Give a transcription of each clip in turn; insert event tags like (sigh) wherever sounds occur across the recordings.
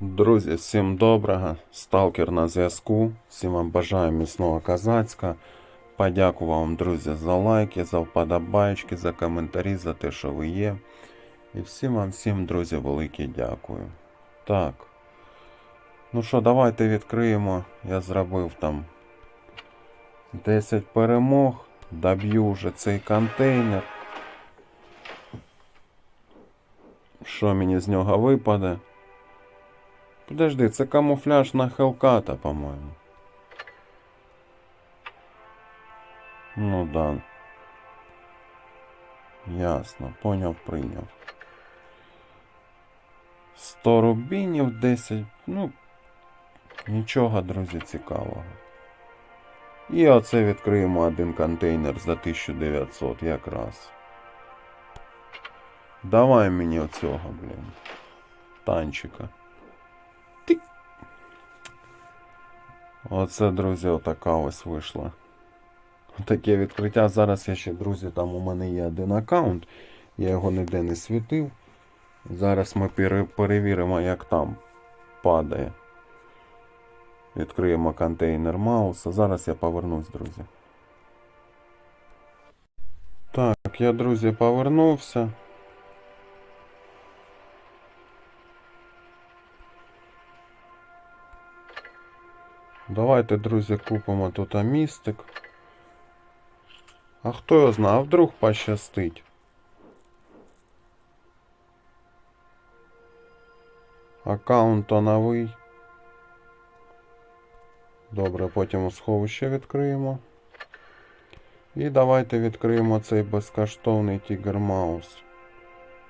Друзі, всім доброго. Сталкер на зв'язку. Всім вам бажаю міцного казацька. Подякую вам, друзі, за лайки, за вподобайки, за коментарі, за те, що ви є. І всім вам, всім, друзі, велике дякую. Так. Ну що, давайте відкриємо. Я зробив там 10 перемог. Доб'ю вже цей контейнер. Що мені з нього випаде? Подожди, це камуфляж на Хелката, по-моєму. Ну да. Ясно, поняв, прийняв. 100 рубінів, 10. Ну, нічого, друзі, цікавого. І оце відкриємо один контейнер за 1900 якраз. Давай мені оцього, блін. Танчика. Оце, друзі, отака ось вийшла. Таке відкриття. Зараз я ще, друзі, там у мене є один аккаунт. Я його ніде не світив. Зараз ми перевіримо, як там падає. Відкриємо контейнер Мауса. Зараз я повернусь, друзі. Так, я, друзі, повернувся. Давайте, друзі, купимо тут містик. А хто його знає, а вдруг пощастить. Аккаунт новий. Добре, потім у сховище відкриємо. І давайте відкриємо цей безкоштовний Тігр Маус.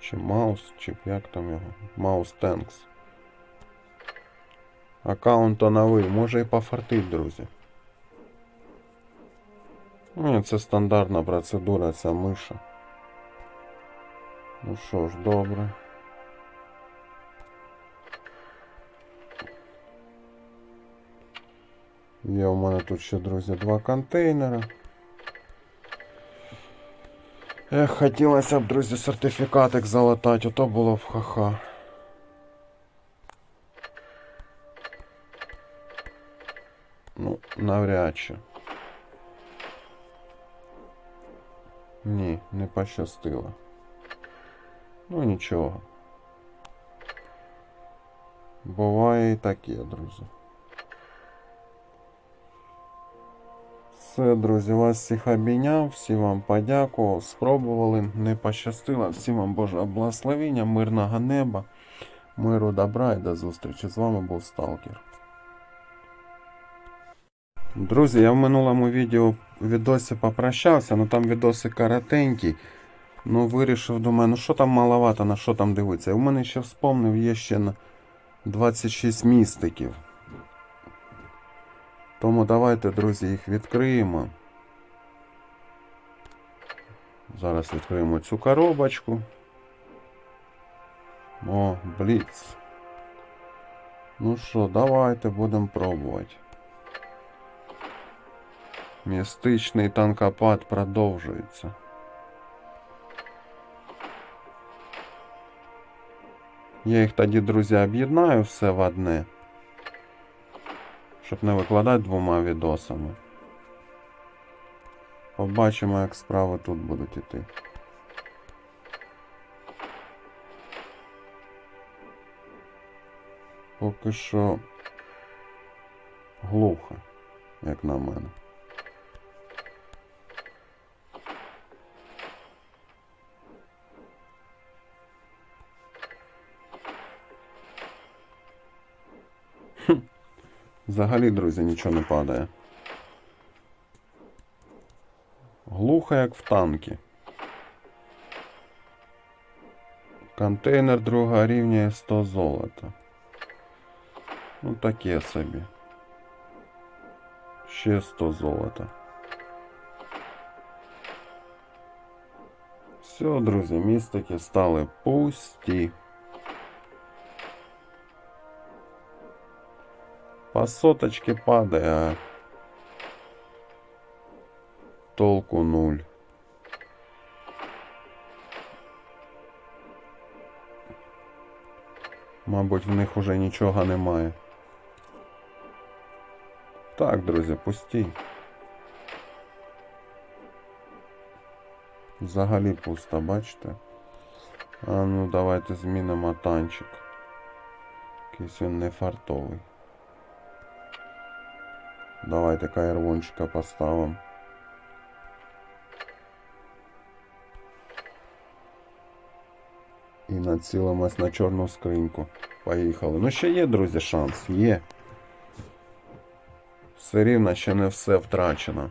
Чи Маус, чи як там його? Маус Тенкс. Аккаунт новий, може і пофартить, друзі. Ну, це стандартна процедура, ця миша. Ну що ж, добре. Є у мене тут ще, друзі, два контейнери. Ех, хотілося б, друзі, сертифікатик залатати, ото було б ха-ха. Навряд чи. Ні, не пощастило. Ну нічого. Буває і таке, друзі. Все, друзі, вас всіх обійняв, всі вам подякував, спробували, не пощастило. Всім вам Божого благословення, мирного неба, миру, добра і до зустрічі. З вами був Сталкер. Друзі, я в минулому відео відосі попрощався, ну там відоси коротенькі. Ну вирішив, думаю, ну що там маловато, на що там дивитися. І у мене ще вспомнив, є ще на 26 містиків. Тому давайте, друзі, їх відкриємо. Зараз відкриємо цю коробочку. О, бліц. Ну що, давайте будемо пробувати. Містичний танкопад продовжується. Я їх тоді, друзі, об'єднаю все в одне. Щоб не викладати двома відосами. Побачимо, як справи тут будуть іти. Поки що глухо, як на мене. Взагалі, друзі, нічого не падає. Глухо, як в танки. Контейнер другого рівня і 100 золота. Ну таке собі. Ще 100 золота. Все, друзі, містики стали пусті. По соточке падає, а толку нуль. Мабуть, в них уже нічого немає. Так, друзі, пусті. Взагалі пусто, бачите? А ну давайте змінимо танчик. Якийсь він не фартовий. Давайте кайрвончика поставимо. І націлимось на чорну скриньку. Поїхали. Ну ще є, друзі, шанс. Є. Все рівно ще не все втрачено.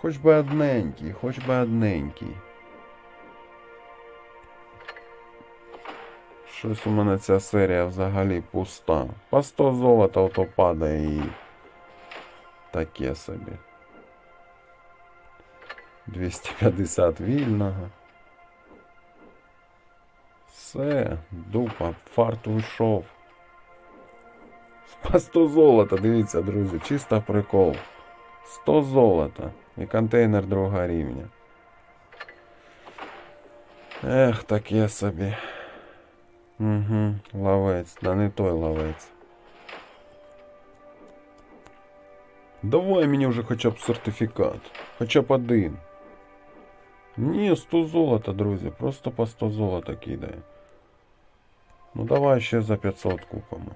Хоч би одненький, хоч би одненький. Щось у мене ця серія взагалі пуста. По 100 золота ото падає і таке собі. 250 вільного. Все, дупа, фарт уйшов. По 100 золота, дивіться, друзі, чисто прикол. 100 золота і контейнер другого рівня. Ех, таке собі. Угу, ловець, да не той ловець. Давай мені вже хоча б сертифікат. Хоча б один. Ні, 100 золота, друзі. Просто по 100 золота кидає. Ну давай ще за 500 купимо.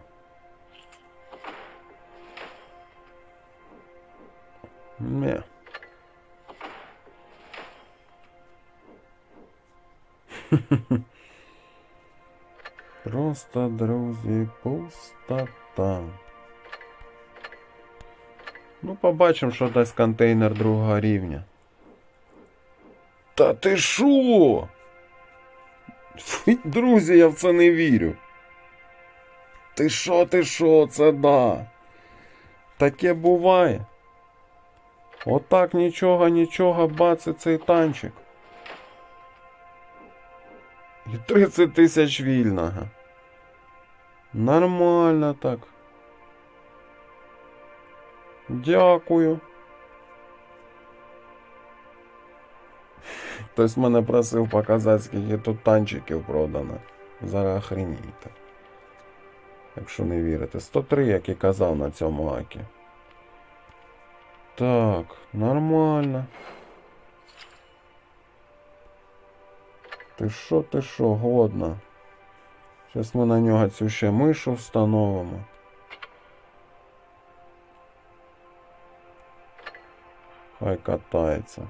Не. (laughs) Просто, друзі, пустота. Ну, побачимо, що дасть контейнер другого рівня. Та ти шо? Фу, Друзі, я в це не вірю. Ти шо, ти шо, це да. Таке буває. Отак нічого, нічого, бац, цей танчик. І 30 тисяч вільного. Нормально так. Дякую. Хтось мене просив показати, скільки тут танчиків продано. Зараз охренієте. Якщо не вірите. 103, як і казав на цьому акі. Так, нормально. Ти що, ти що, годно. Зараз ми на нього цю ще мишу встановимо. Хай катається.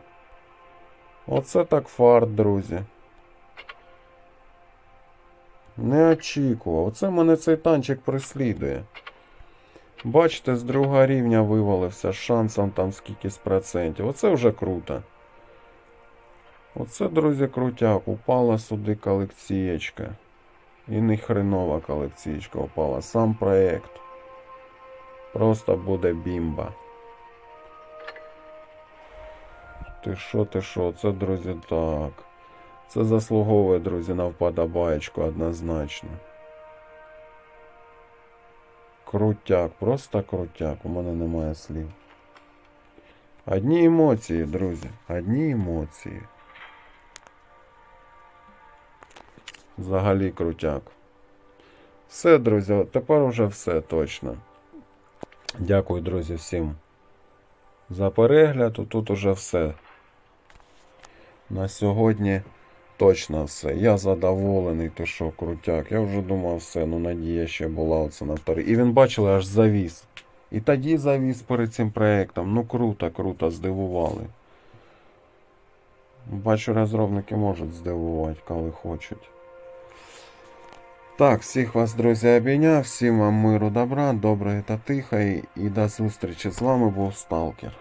Оце так фарт, друзі. Не очікував. Оце мене цей танчик прислідує. Бачите, з другого рівня вивалився шансом там скільки з процентів. Оце вже круто. Оце, друзі, крутяк. Упала сюди колекцієчка. І не хренова колекцієчка упала. Сам проект. Просто буде бімба. Ти що, ти що? Це, друзі, так. Це заслуговує, друзі, на вподобаєчку однозначно. Крутяк, просто крутяк. У мене немає слів. Одні емоції, друзі. Одні емоції. Взагалі крутяк. Все, друзі, тепер уже все точно. Дякую, друзі, всім за перегляд. Тут уже все. На сьогодні точно все. Я задоволений, ти що, крутяк. Я вже думав, все, ну надія ще була оце на вторий. І він бачили, аж завіс. І тоді завіс перед цим проєктом. Ну круто, круто, здивували. Бачу, розробники можуть здивувати, коли хочуть. Так, всіх вас, друзі, обійняв, всім вам миру, добра, доброї та тихої і до зустрічі. З вами був Сталкер.